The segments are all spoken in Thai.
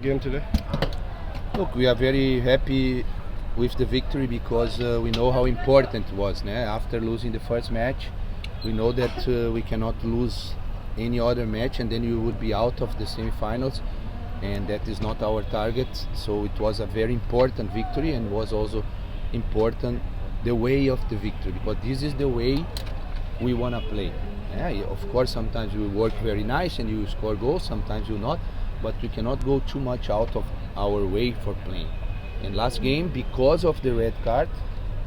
game today? Look, we are very happy with the victory because uh, we know how important it was. Né? After losing the first match, we know that uh, we cannot lose any other match and then we would be out of the semifinals. And that is not our target. So it was a very important victory and was also important the way of the victory because this is the way we want to play. Yeah, of course, sometimes we work very nice and you score goals, sometimes you not, but we cannot go too much out of our way for playing. And last game, because of the red card,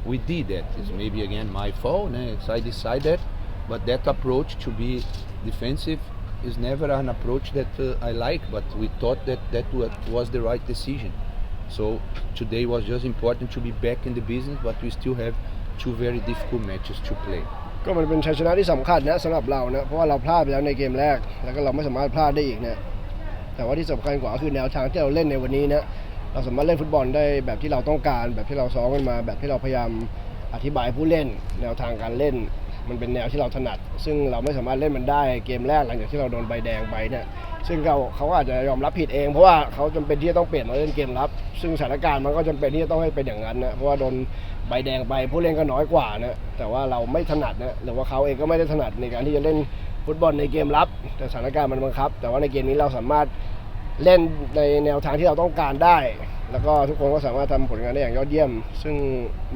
we did that. It's maybe again my fault, né? so I decided, but that approach to be defensive is never an approach that uh, I like, but we thought that that wa- was the right decision. So today was just important to be back in the business, but we still have two very difficult matches to play. ก็มันเป็นชัยชนะที่สำคัญนะสำหรับเรานะเพราะว่าเราพลาดไปแล้วในเกมแรก แล้วก็เราไม่สามารถพลาดได้อีกนะ แต่ว่าที่สำคัญกว่าก็คือแนวทางที่เราเล่นในวันนี้นะเราสามารถเล่นฟุตบอลได้แบบที่เราต้องการ แบบที่เราซ้อมกันมา แบบที่เราพยายามอธิบายผู้เล่น แนวทางการเล่น มันเป็นแนวที่เราถนัด ซึ่งเราไม่สามารถเล่นมันได้เกมแรกหลังจากที่เราโดนใบแดงไปเนี่ยซึ่งเขาเขาอาจจะยอมรับผิดเอง เพราะว่าเขาจำเป็นที่จะต้องเปลี่ยนมาเล่นเกมรับ ซึ่งสถานการณ์มันก็จำเป็นที่จะต้องให้เป็นอย่างนั้นนะเพราะว่าโดนใบแดงไปผู้เล่นก็น้อยกว่านะแต่ว่าเราไม่ถนัดนะหรือว่าเขาเองก็ไม่ได้ถนัดในการที่จะเล่นฟุตบอลในเกมรับ แต่สถานการณ์มันบังคับ แต่ว่าในเกมนี้เราสามารถ เล่นในแนวทางที่เราต้องการได้ แล้วก็ทุกคนก็สามารถทำผลงานได้อย่างยอดเยี่ยม ซึ่ง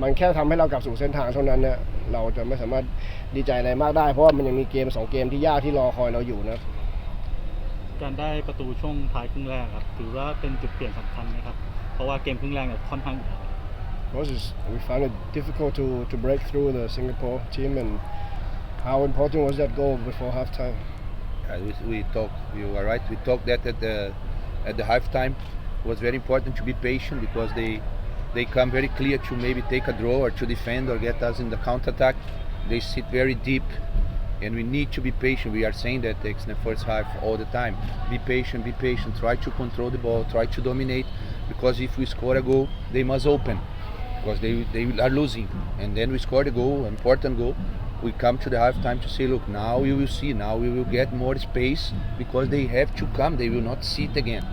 มันแค่ทำให้เรากลับสู่เส้นทางเท่านั้นนะเราจะไม่สามารถดีใจอะไรมากได้ เพราะว่ามันยังมีเกมสองเกมที่ยากที่รอคอยเราอยู่นะการได้ประตูช่วงท้ายครึ่งแรกครับถือว่าเป็นจุดเปลี่ยนสำคัญไหมครับ เพราะว่าเกมครึ่งแรกเนี่ยค่อนข้าง Because it's- we found it difficult to, to break through the Singapore team and how important was that goal before halftime? Uh, we, we talked, you are right, we talked that at the, at the halftime. Was very important to be patient because they, they come very clear to maybe take a draw or to defend or get us in the counter attack. They sit very deep and we need to be patient. We are saying that in the first half all the time. Be patient, be patient, try to control the ball, try to dominate because if we score a goal, they must open because they, they are losing. And then we score a goal, important goal. We come to the halftime to say, look, now you will see, now we will get more space because they have to come, they will not sit again.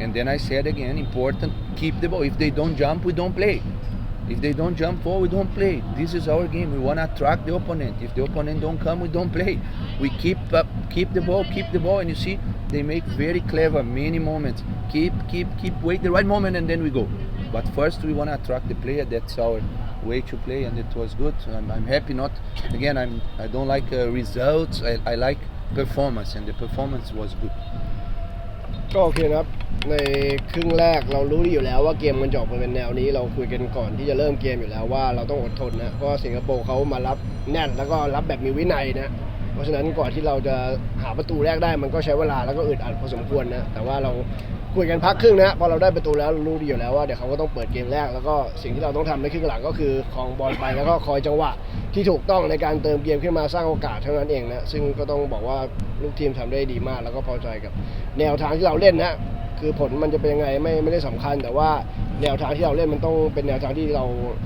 And then I said again, important, keep the ball. If they don't jump, we don't play. If they don't jump forward, we don't play. This is our game. We want to attract the opponent. If the opponent don't come, we don't play. We keep up, keep the ball, keep the ball, and you see they make very clever many moments. Keep, keep, keep. Wait the right moment, and then we go. But first, we want to attract the player. That's our way to play, and it was good. I'm, I'm happy. Not again. I'm. I don't like uh, results. I, I like performance, and the performance was good. ก็โอเคนะครับในครึ่งแรกเรารู้อยู่แล้วว่าเกมมันจะออกมาเป็นแนวนี้ เราคุยกันก่อนที่จะเริ่มเกมอยู่แล้วว่าเราต้องอดทนนะเพราะสิงคโปร์เขามารับแน่นแล้วก็รับแบบมีวินัยนะเพราะฉะนั้นก่อนที่เราจะหาประตูแรกได้มันก็ใช้เวลาแล้วก็อึดอัดพอสมควรนะแต่ว่าเรา คุยกันพักครึ่งนะพอเราได้ประตูแล้วรู้ดีอยู่แล้วว่าเดี๋ยวเขาก็ต้องเปิดเกมแรกแล้วก็สิ่งที่เราต้องทำในครึ่งหลังก็คือครองบอลไปแล้วก็คอยจังหวะที่ถูกต้องในการเติมเกมขึ้นมาสร้างโอกาสเท่านั้นเองนะซึ่งก็ต้องบอกว่าลูกทีมทำได้ดีมาก แล้วก็พอใจกับแนวทางที่เราเล่นนะคือผลมันจะเป็นยังไงไม่ไม่ได้สำคัญ แต่ว่าแนวทางที่เราเล่นมันต้องเป็นแนวทางที่เรา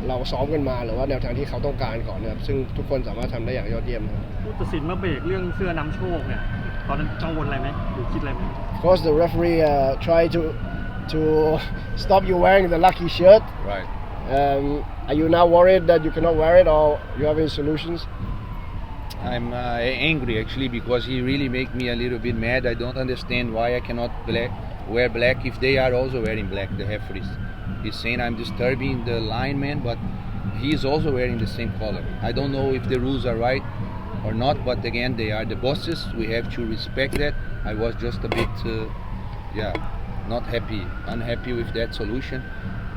เราซ้อมกันมา หรือว่าแนวทางที่เขาต้องการก่อนนะครับซึ่งทุกคนสามารถทำได้อย่างยอดเยี่ยมนะครับผู้ตัดสินมาเบรกเรื่องเสื้อนำโชคเนี่ย ตอนนั้นกังวลอะไรไหมหรือคิดอะไรไหม Of course the referee uh, try to to stop you wearing the lucky shirt Right. um, are you now worried that you cannot wear it or you have any solutions I'm uh, angry actually because he really make me a little bit mad. I don't understand why I cannot black, wear black if they are also wearing black. The referees. He's saying I'm disturbing the lineman, but he is also wearing the same color. I don't know if the rules are right or not, but again, they are the bosses. We have to respect that. I was just a bit, uh, yeah, not happy, unhappy with that solution.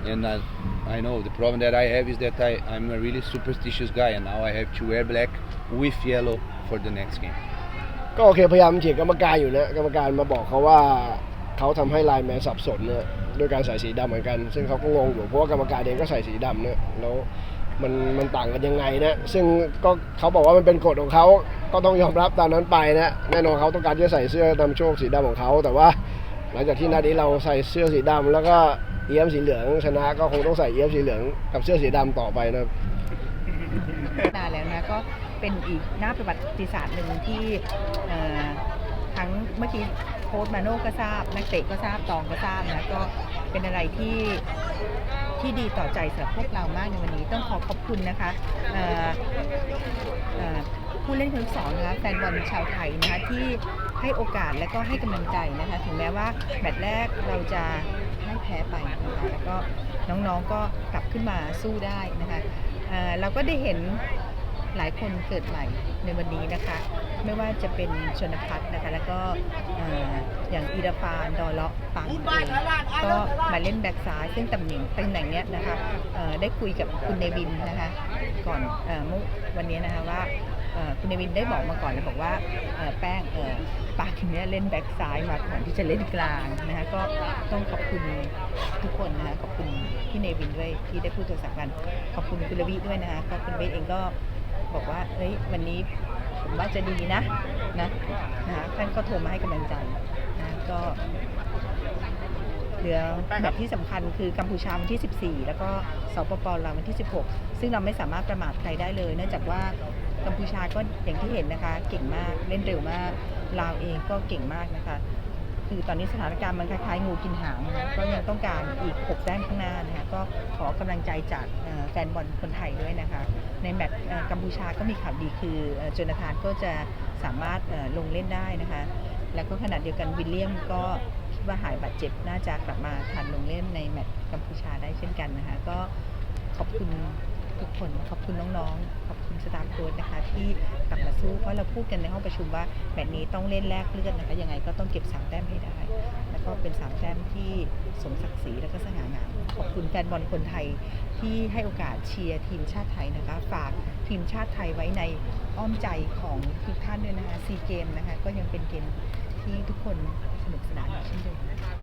And uh, I know the problem that I have is that I, I'm a really superstitious guy, and now I have to wear black with yellow for the next game. ก็โอเคพยายามเถียงกรรมการอยู่นะกรรมการมาบอกเขาว่าเขาทำให้ไลน์แมนสับสนเนี่ยด้วยการใส่สีดำเหมือนกัน ซึ่งเขาก็งงอยู่เพราะว่ากรรมการเองก็ใส่สีดำเนี่ยแล้ว มันมันต่างกันยังไงนะซึ่งก็เขาบอกว่ามันเป็นกฎของเขาก็ต้องยอมรับตามนั้นไปนะแน่นอนเขาต้องการที่จะใส่เสื้อนำโชคสีดำของเขาแต่ว่า หลังจากที่นัดนี้เราใส่เสื้อสีดำแล้วก็เอี้ยมสีเหลืองชนะก็คงต้องใส่เอี้ยมสีเหลืองกับเสื้อสีดำต่อไปนะครับ นานแล้วนะก็เป็นอีกหน้าประวัติศาสตร์หนึ่งที่เอ่อทั้งเมื่อกี้โค้ชมาโน่ก็ทราบ นักเตะก็ทราบตองก็ทราบนะก็เป็นอะไรที่ ที่ดีต่อใจสำหรับพวกเรามากในวันนี้ ต้องขอขอบคุณนะคะผู้เล่นคนที่สองนะคะแฟนบอลชาวไทยนะคะที่ให้โอกาสและก็ให้กำลังใจนะคะถึงแม้ว่าแมตช์แรกเราจะให้แพ้ไปนะคะแล้วก็น้องๆก็กลับขึ้นมาสู้ได้นะคะเราก็ได้เห็น หลายคนเกิดใหม่ในวันนี้นะคะ ไม่ว่าจะเป็นชนพัฒน์นะคะ แล้วก็ออย่างอีราฟานดอเลาะปังเองก็มาเล่นแบ็กซ้ายซึ่งตำแหน่งตำแหน่งเนี้ยนะคะได้คุยกับคุณเนวินนะคะก่อนเมื่อวันนี้นะคะว่าคุณเนวินได้บอกมาก่อนแล้วบอกว่าแป้งปาทีเนี้ยเล่นแบ็กซ้ายมาก่อนที่จะเล่นกลางนะคะก็ต้องขอบคุณทุกคนนะคะขอบคุณพี่เนวินด้วยที่ได้พูดโทรศัพท์กันขอบคุณคุณลวิด้วยนะคะก็คุณเบสเองก็ บอกว่าเฮ้ยวันนี้ผมว่าจะดีนะนะนะคะท่านก็โทรมาให้กำลังใจนะก็เหลือแบบที่สำคัญคือกัมพูชาวันที่ 14 แล้วก็สปปลาววันที่ 16 ซึ่งเราไม่สามารถประมาทใครได้เลย เนื่องจากว่ากัมพูชาก็อย่างที่เห็นนะคะ เก่งมากเล่นเร็วมากลาวเองก็เก่งมากนะคะ คือตอนนี้สถานการณ์มันคล้ายๆงูกินหางก็ยังต้องการอีก 6 แต้มข้างหน้านะคะก็ขอกำลังใจจากแฟนบอลคนไทยด้วยนะคะ ในแมตช์กัมพูชาก็มีข่าวดีคือโจนาธานก็จะสามารถลงเล่นได้นะคะ แล้วก็ขณะเดียวกันวิลเลียมก็คิดว่าหายบาดเจ็บน่าจะกลับมาทันลงเล่นในแมตช์กัมพูชาได้เช่นกันนะคะ ก็ขอบคุณทุกคนขอบคุณน้องๆ ขอบคุณสตาฟโค้ชนะคะที่กลับมาสู้ เพราะเราพูดกันในห้องประชุมว่าแมตช์นี้ต้องเล่นแลกเลือดนะคะยังไงก็ต้องเก็บสามแต้มให้ได้ แล้วก็เป็นสามแต้มที่สมศักดิ์ศรีและก็สง่างามขอบ คุณแฟนบอลคนไทยที่ให้โอกาสเชียร์ทีมชาติไทยนะคะ ฝากทีมชาติไทยไว้ในอ้อมใจของทุกท่านด้วยนะคะซีเกมนะคะ ก็ยังเป็นเกมที่ทุกคนสนุกสนานเช่นเดิม